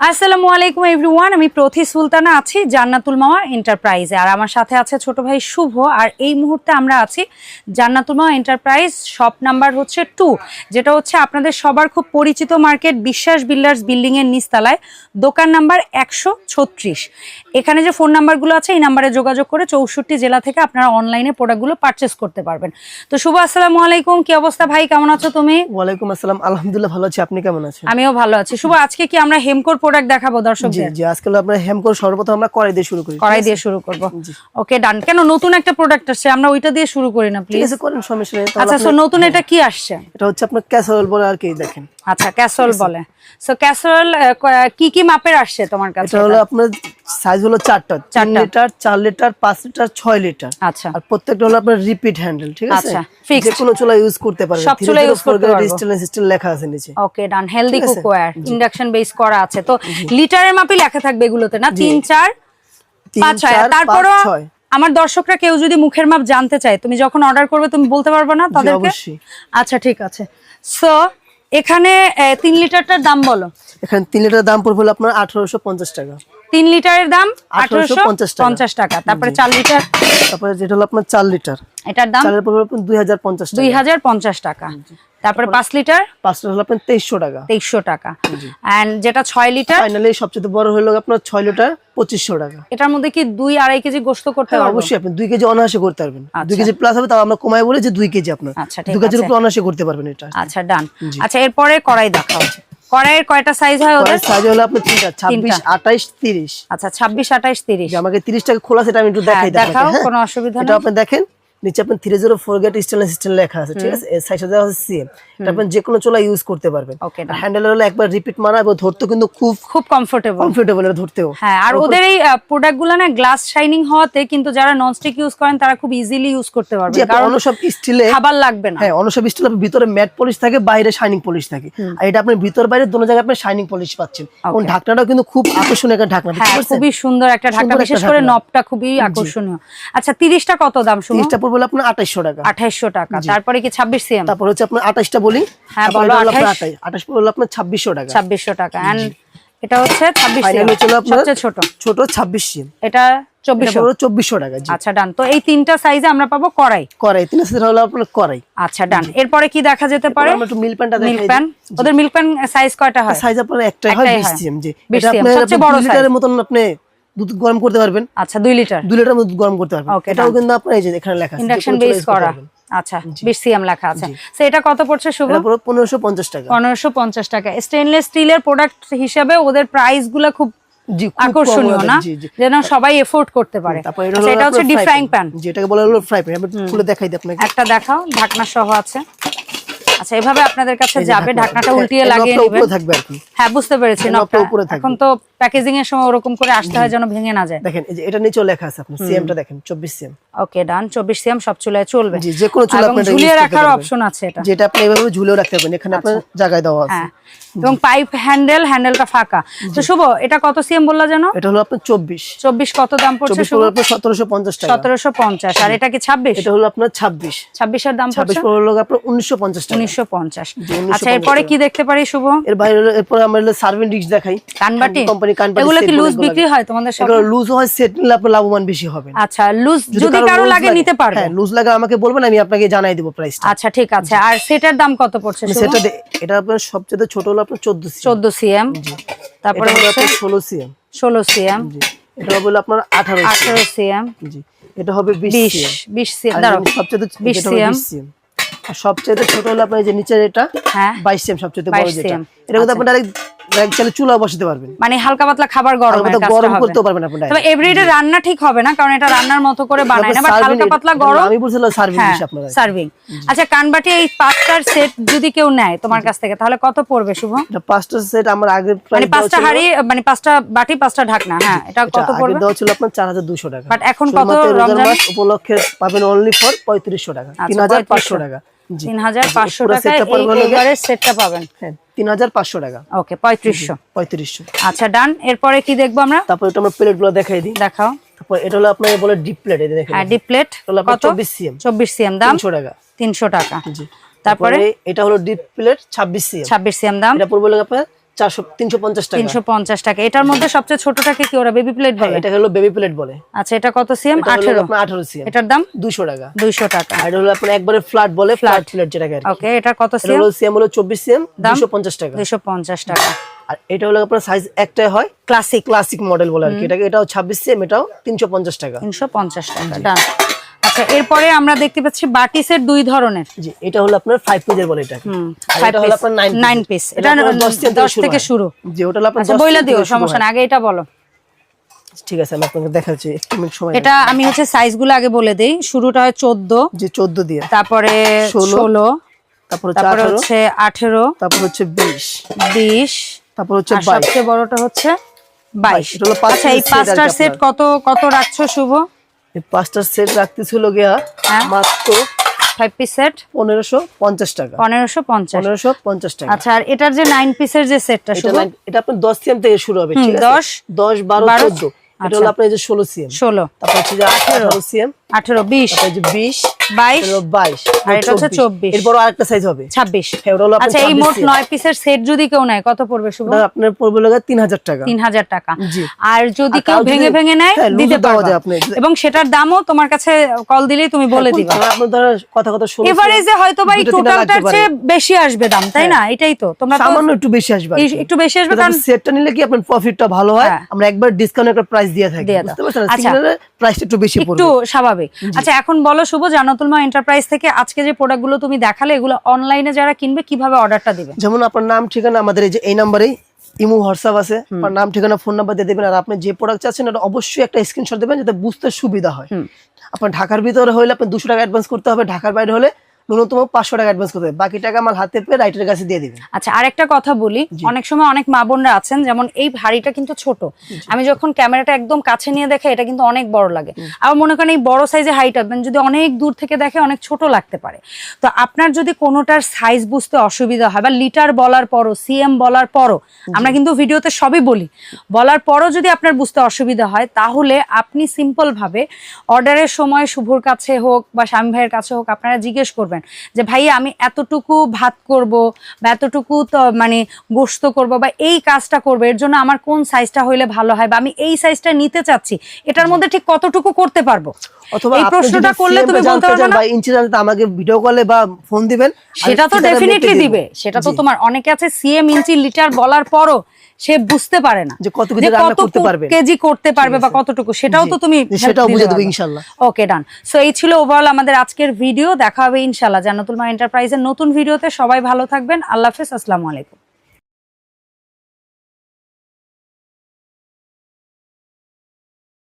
আসসালামু আলাইকুম এভরিওয়ান আমি প্রথি সুলতানা আছি জান্নাতুল মাওয়া এন্টারপ্রাইজে। আর আমার সাথে আছে ছোট ভাই শুভ। আর এই মুহূর্তে আমরা আছি Jannatul Mawa enterprise. Shop number হচ্ছে টু যেটা হচ্ছে আপনাদের সবার খুব পরিচিত মার্কেট বিশ্বাস বিল্ডার্স বিল্ডিং এর নিচতলায়। দোকান নাম্বার একশো ছত্রিশ। এখানে যে ফোন নাম্বারগুলো আছে এই নাম্বারে যোগাযোগ করে চৌষট্টি জেলা থেকে আপনারা অনলাইনে প্রোডাক্টগুলো পারচেস করতে পারবেন। তো শুভ আসসালামু আলাইকুম। কি অবস্থা ভাই? কেমন আছো তুমি? ওয়ালাইকুম আসসালাম। আলহামদুলিল্লাহ ভালো আছি। আপনি কেমন আছেন? আমিও ভালো আছি। শুভ আজকে কি আমরা হেমকোর প্রোডাক্ট দেখাবো দর্শক জি জি আজকাল আমরা হেমকোর সর্বপ্রথম আমরা কড়াই দিয়ে শুরু করি কড়াই দিয়ে শুরু করব। ওকে ডান কেন নতুন একটা প্রোডাক্ট আসছে আমরা ওইটা দিয়ে শুরু করি না ঠিক প্লিজ আছে করেন সমস্যা নেই আচ্ছা সো নতুন এটা কি আসছে? এটা হচ্ছে আপনার ক্যাসারোল বলে আর কি দেখেন। আচ্ছা ক্যাসরোল বলে। সো ক্যাসরোল কি কি মাপের আসছে তোমার কাছে এটা হলো আপনার সাইজ হলো চারটা। তিন চারটা। লিটার চার লিটার পাঁচ লিটার ছয় লিটার। আচ্ছা। আর প্রত্যেকটা হলো আপনার রিপিট হ্যান্ডেল ঠিক আছে? আচ্ছা, fixed। যে কোনো চুলা ইউজ করতে পারবেন। সব চুলায় use করতে পারব। স্টেনলেস স্টিল লেখা আছে নিচে। Okay done healthy cookware induction base করা আছে। তো লিটারের মাপই লেখা থাকবে এগুলোতে না? তিন চার তিন পাঁচ ছয়। চার আর তারপরও পাঁচ আমার দর্শকরা কেউ যদি মুখের মাপ জানতে চায় তুমি যখন অর্ডার করবে তুমি বলতে পারবে না তাদেরকে? আচ্ছা ঠিক আছে। সো এখানে তিন লিটারটার দাম বলো। এখানে তিন লিটার দাম পড়বে হলো আপনার আঠারোশো পঞ্চাশ টাকা। তিন লিটারের দাম আঠারোশো পঞ্চাশ টাকা। তারপরে চার লিটার? তারপরে যেটা হলো আপনার চার লিটার। এটার দাম? চালের পড়বে দুই হাজার পঞ্চাশ দুই টাকা হাজার পঞ্চাশ টাকা। তারপরে পাঁচ লিটার? পাঁচটা হলো আপনার তেইশশো টাকা। তেইশশো টাকা। অ্যান্ড যেটা ছয় লিটার? ফাইনালি সবচেয়ে বড় হলো আপনার ছয় লিটার পঁচিশশো টাকা। এটার মধ্যে কি দুই আড়াই কেজি গোস্ত করতে হ্যাঁ অবশ্যই আপনি দুই কেজি অনায়াসে করতে পারবেন। দুই আচ্ছা। কেজি প্লাস হবে তাও আমরা কমাই বলে যে দুই কেজি আপনার। আচ্ছা, ঠিক কেজির আছে। উপর অনায়াসে করতে পারবেন এটা। আচ্ছা ডান আচ্ছা এরপরে কড়াই দেখাও। কড়াইয়ের কয়টা সাইজ হয় ওদের? সাইজ হলো আপনার তিনটা ছাব্বিশ আঠাইশ তিরিশ। আচ্ছা ছাব্বিশ আঠাইশ তিরিশ। যে আমাকে তিরিশ টাকা খোলা সেটা আমি একটু হ্যাঁ, দেখাই দেখাও, হ্যাঁ? কোনো অসুবিধা এটা আপনি দেখেন। নিচে আপনার three zero four grade stainless steel লেখা আছে ঠিক আছে? সাইজে দেওয়া আছে সিএম এটা আপনি যে কোনো চুলা ইউজ করতে পারবেন। আর হ্যান্ডেল হলো একবার রিপিট মারা এবং ধরতে কিন্তু খুব খুব কমফোর্টেবল কমফোর্টেবল ধরতেও। হ্যাঁ আর ওদের এই প্রোডাক্টগুলো না গ্লাস শাইনিং হওয়াতে কিন্তু যারা ননস্টিক ইউজ করেন তারা খুব ইজিলি ইউজ করতে পারবে কারণ অন্য সব স্টিলে খাবার লাগবে না। হ্যাঁ অন্য সব স্টিল ভিতরে ম্যাট পলিশ থাকে বাইরে শাইনিং পলিশ থাকে। আর এটা আপনি ভিতর বাইরে দুটো জায়গায় আপনি শাইনিং পলিশ পাচ্ছেন। এবং ঢাকনাটাও কিন্তু খুব আকর্ষণীয় একটা ঢাকনা হ্যাঁ? খুবই সুন্দর একটা ঢাকা সুন্দর একটা বিশেষ করে ঢাকনা। নবটা খুবই আকর্ষণীয়। আচ্ছা তিরিশটা কত দাম শুনো তিরিশটা পড়বে আপনার আঠাইশশো টাকা। আঠাইশশো টাকা। তারপরে কি ছাব্বিশ সিএম? তারপর হচ্ছে আপনার আঠাশটা বলি হ্যাঁ, তারপর বলো, এটা হলো আপনার 28 আঠাশ আঠাশ আপনার ছাব্বিশশো টাকা। ছাব্বিশশো টাকা। এটা হচ্ছে ছাব্বিশ ছোট। ছোট ছাব্বিশ সিম এটা চব্বিশশো। টাকা আচ্ছা ডান তো এই তিনটা সাইজে আমরা পাবো কড়াই। করাই তিন হাজার হলো আপনার করাই আচ্ছা ডান এরপরে কি দেখা যেতে পারে? একটু মিল প্যান্টটা মিল্ক প্যান ওদের মিল্ক প্যান সাইজ কয়টা হয়? সাইজ আপনার হয়। সিএম জি। এটা আপনার বড় লিটারের মতন আপনি দুধ গরম করতে পারবেন। আচ্ছা দুই লিটার? দুই লিটার দুধ গরম করতে পারবেন। এটাও কিন্তু আপনার এই যে এখানে লেখা আছে ইন্ডাকশন বেস করা। আচ্ছা বিশ সিএম লেখা আছে। তো এটা কত পড়ছে শুভ? এটা পুরো পনেরোশো পঞ্চাশ টাকা। পনেরোশো পঞ্চাশ টাকা। স্টেনলেস স্টিলের প্রোডাক্ট হিসেবে ওদের প্রাইসগুলা খুব আকর্ষণীয় না? যেন সবাই এফোর্ড করতে পারে। আচ্ছা, হচ্ছে ডিপ ফ্রাইং প্যান যেটাকে বলা হলো ফ্রাই প্যান আমি খুলে দেখাই দিই আপনাকে। একটা দেখাও ঢাকনা সহ আছে। আচ্ছা এভাবে আপনাদের কাছে যাবে ঢাকনাটা হ্যাঁ, উল্টিয়ে লাগিয়ে নেবেন। থাকবে আর কি। হ্যাঁ বুঝতে পেরেছি নবটা উপরে এখন তো প্যাকেজিং এর সময় ওরকম করে আসতে হয় যেন ভেঙে না যায়। দেখেন এই যে এটা নিচেও লেখা আছে আপনার সিএমটা দেখেন চব্বিশ সিএম ওকে ডান চব্বিশ সিএম সব চুলায় চলবে। জি যে কোনো চুলা আপনি ঝুলিয়ে রাখার অপশন আছে এটা। যেটা আপনি এভাবে ঝুলেও রাখতে পারবেন। এখানে আপনার জায়গায় দেওয়া আছে। হ্যাঁ। এবং পাইপ হ্যান্ডেল হ্যান্ডেলটা ফাঁকা। তো শুভ এটা কত সিএম বললা যেন? এটা হলো আপনার চব্বিশ। চব্বিশ কত দাম পড়ছে শুভ? হলো আপনার সতেরোশো পঞ্চাশ টাকা। সতেরোশো পঞ্চাশ। আর এটা কি ছাব্বিশ? এটা হলো আপনার ছাব্বিশ। ছাব্বিশের দাম ছাব্বিশ পড়ছে হলো আপনার উনিশশো পঞ্চাশ টাকা। উনিশশো পঞ্চাশ। 1950 আচ্ছা এরপরে কি দেখতে পারি শুভ? এর বাইরে এরপর আমরা সার্ভিং ডিশ দেখাই। কানবাটি কোম্পানি কানবাটি এগুলো কি লুজ বিক্রি হয় তোমাদের সব এগুলো লুজ হয় সেট নিলে আপনার লাভবান বেশি হবেন। আচ্ছা লুজ যদি কারও লাগে নিতে পারবে। হ্যাঁ লুজ লাগে আমাকে বলবেন আমি আপনাকে জানাই দেবো প্রাইসটা আচ্ছা ঠিক আছে। আর সেটার দাম কত পড়ছে সেটা এটা আপনার সবচেয়ে ছোট হলো আপনার চোদ্দ সিএম। চোদ্দ সিএম। তারপরে হলো হচ্ছে আপনার ষোলো সিএম। ষোলো সিএম। জি। এটা হলো আপনার আঠারো আঠারো সিএম। জি। এটা হবে বিশ বিশ সিএম। দাঁড়াও। সবচেয়ে বিশ যেটা হবে CM বিশ সিএম। আর সবচেয়ে ছোট হলো আপনার যে নিচের এটা হ্যাঁ। বাইশ সিএম সবচেয়ে বড় 22 যেটা। এটা কিন্তু আপনি চালে বসাতে পারবেন। মানে হালকা পাতলা খাবার গরম গরম করতেও পারবেন আপনি তবে এভরিডে রান্না ঠিক হবে না কারণ এটা রান্নার মতো করে বানায় না বাট হালকা পাতলা গরম আমি বলছিলাম সার্ভিং হ্যাঁ আপনারা। সার্ভিং আচ্ছা কানবাটি এই পাঁচটার সেট যদি কেউ নেয় তোমার কাছ থেকে তাহলে কত পড়বে শুভ? এটা সেট আমার আগে মানে পাঁচটা হাড়ি মানে পাঁচটা বাটি পাঁচটা ঢাকনা হ্যাঁ এটা কত আগে দেওয়া ছিল আপনার চার হাজার দুশো টাকা। বাট এখন কত রমজান উপলক্ষে পাবেন অনলি ফর পঁয়ত্রিশশো টাকা আচ্ছা, তিন হাজার পাঁচশো 3500 টাকা। তিন হাজার পাঁচশো সেটটা পাবেন। হ্যাঁ তিন হাজার পাঁচশো টাকা। ওকে পঁয়ত্রিশশো। পঁয়ত্রিশশো। আচ্ছা ডান এরপরে কি দেখব আমরা? তারপর এটা আমরা প্লেটগুলো দেখাই দিই। দেখাও। তারপর এটা হলো আপনার বলে ডিপ প্লেট দেখেন। হ্যাঁ ডিপ প্লেট কত? সিএম সিএম দাম? টাকা। তিনশো টাকা। জি। তারপরে? এটা হলো ডিপ প্লেট ছাব্বিশ সিএম ছাব্বিশ সিএম দাম। এটা পড়বে আপনার চারশো তিনশো পঞ্চাশ টাকা। তিনশো পঞ্চাশ টাকা। এটার মধ্যে সবচেয়ে ছোটটাকে কি ওরা বেবি প্লেট হ্যাঁ, বলে? এটা হলো বেবি প্লেট বলে। আচ্ছা এটা কত সিএম এটা হলো আঠেরো। আপনার আঠারো সিএম এটার দাম? দুশো টাকা। দুইশো টাকা। আর হলো আপনার একবারে ফ্ল্যাট বলে ফ্ল্যাট প্লেট যেটাকে আর ওকে এটা কত এটা সিএম হলো সিএম হলো চব্বিশ সিএম দুশো পঞ্চাশ টাকা। দুইশো পঞ্চাশ টাকা। আর এটা হলো আপনার সাইজ একটাই হয় ক্লাসিক ক্লাসিক মডেল বলে আর কি। এটাকে এটাও ছাব্বিশ সিএম এটাও তিনশো পঞ্চাশ টাকা। তিনশো পঞ্চাশ টাকা। ডান আচ্ছা এরপরে আমরা দেখতে পাচ্ছি বাটি সেট দুই ধরনের। জি এটা হলো আপনার ফাইভ পিসের বলে আর এটা হলো আপনার নাইন nine piece। এটা 10 থেকে শুরু। জি ওটা হলো আপনার আচ্ছা বইলা দিও সমস্যা না আগে এটা বলো। ঠিক আছে আমি আপনাকে দেখাচ্ছি একটু মিনিট সময় এটা আমি হচ্ছে সাইজগুলো আগে বলে দেই। শুরুটা হয় চোদ্দ যে চোদ্দ দিয়ে। তারপরে ষোলো, ষোলো তারপর হচ্ছে তারপরে হচ্ছে আঠেরো তারপর হচ্ছে বিশ। বিশ তারপর হচ্ছে আর বাইশ। সবচেয়ে বড়টা হচ্ছে বাইশ এটা হলো পাঁচ আচ্ছা এই piece set আর কি পাঁচটার সেট কত কত রাখছো শুভ? পাঁচটা সেট রাখতেছিল গিয়া হ্যাঁ। মাত্র ফাইভ পিস সেট পনেরোশো পঞ্চাশ টাকা। পনেরোশো পঞ্চাশ। পনেরোশো পঞ্চাশ টাকা। আচ্ছা আর এটার যে নাইন পিসের যে সেটটা এটা আপনার দশ সিএম থেকে শুরু হবে ঠিক দশ, দশ বারো বারো, চোদ্দ। এটা আচ্ছা। হলো আপনার যে ষোলো সিএম ষোলো। তারপর হচ্ছে যে আঠারো সিএম আঠেরো বিশ। তারপর এই যে বিশ বাইশ। বাইশ। আর এটা হচ্ছে চব্বিশ। এরপর আরেকটা সাইজ হবে। ছাব্বিশ। হ্যাঁ, ওটা হলো আপনার আচ্ছা এই মোট নয় পিসের সেট যদি কেউ নেয় কত পড়বে শুভ? আপনার পড়বে লাগে তিন হাজার টাকা। তিন হাজার টাকা। আর যদি কেউ ভেঙে ভেঙে নেয় হ্যাঁ, দিতে লুজও যায় এবং সেটার দামও তোমার কাছে কল দিলেই তুমি বলে দিবা। ধরো আপনার ধরো কথা কথা এভারেজে হয়তো বা এই টোটালটার চেয়ে বেশি আসবে দাম তাই না? এটাই তো। তোমরা সামান্য একটু বেশি আসবে। একটু বেশি আসবে কারণ সেটটা নিলে কি আপনার প্রফিটটা ভালো হয়? হ্যাঁ। আমরা একবার ডিসকাউন্ট একটা প্রাইস দিয়ে থাকি আচ্ছা। প্রাইসটা একটু বেশি পড়বে। একটু স্বাভাবিক আচ্ছা এখন বলো শুভ জানাতুলমা এন্টারপ্রাইজ থেকে আজকে যে প্রোডাক্টগুলো তুমি দেখালে এগুলো অনলাইনে যারা কিনবে কীভাবে অর্ডারটা দিবে? যেমন আপনার নাম ঠিকানা আমাদের এই যে এই নাম্বারেই ইমো হোয়াটসঅ্যাপ আছে। আপনার নাম ঠিকানা ফোন নাম্বার দিয়ে দেবেন আর আপনি যে প্রোডাক্ট চাচ্ছেন ওটা অবশ্যই একটা স্ক্রিনশট দেবেন যাতে বুঝতে সুবিধা হয়। আপনার ঢাকার ভিতরে হলে আপনি দুশো টাকা অ্যাডভান্স করতে হবে ঢাকার বাইরে হলে ন্যূনতম পাঁচশো টাকা অ্যাডভান্স করতে হবে। বাকি টাকা আমার হাতে পেয়ে রাইটের কাছে দিয়ে দিবেন। আচ্ছা আরেকটা কথা বলি। অনেক সময় অনেক মা বোনরা আছেন যেমন এই হাড়িটা কিন্তু ছোট। আমি যখন ক্যামেরাটা একদম কাছে নিয়ে দেখে এটা কিন্তু অনেক বড় লাগে। আবার মনে করেন এই বড় সাইজের হাড়িটা মানে যদি অনেক দূর থেকে দেখে অনেক ছোট লাগতে পারে। তো আপনার যদি কোনোটার সাইজ বুঝতে অসুবিধা হয় বা লিটার বলার পরও সিএম বলার পরও আমরা কিন্তু ভিডিওতে সবই বলি। বলার পরও যদি আপনার বুঝতে অসুবিধা হয় তাহলে আপনি সিম্পলভাবে অর্ডারের সময় শুভর কাছে হোক বা স্বামী ভাইয়ের কাছে হোক আপনারা জিজ্ঞেস করবেন যে ভাই আমি এতটুকু ভাত করব বা এতটুকু তো মানে গোস্ত করব বা এই কাজটা করব এর জন্য আমার কোন সাইজটা হইলে ভালো হয় বা আমি এই সাইজটা নিতে চাচ্ছি এটার মধ্যে ঠিক কতটুকু করতে পারব? এই প্রশ্নটা করলে তুমি বলতে পারবে না? ইঞ্চি জানতে আমাকে ভিডিও কলে বা ফোন দিবেন সেটা তো ডেফিনেটলি দিবে সেটা তো তোমার অনেকে আছে সিএম ইঞ্চি লিটার বলার পরও সে বুঝতে পারে না যে কত কেজি রান্না করতে পারবে। কেজি করতে পারবে বা কতটুকু সেটাও তো তুমি সেটাও বুঝে দেবো ইনশাল্লাহ। ওকে ডান সো এই ছিল ওভারঅল আমাদের আজকের ভিডিও দেখা হবে ইনশাল্লাহ। জান্নাতুল মা এন্টারপ্রাইজের নতুন ভিডিওতে সবাই ভালো থাকবেন। আল্লাহ হাফেজ। আসসালামু আলাইকুম।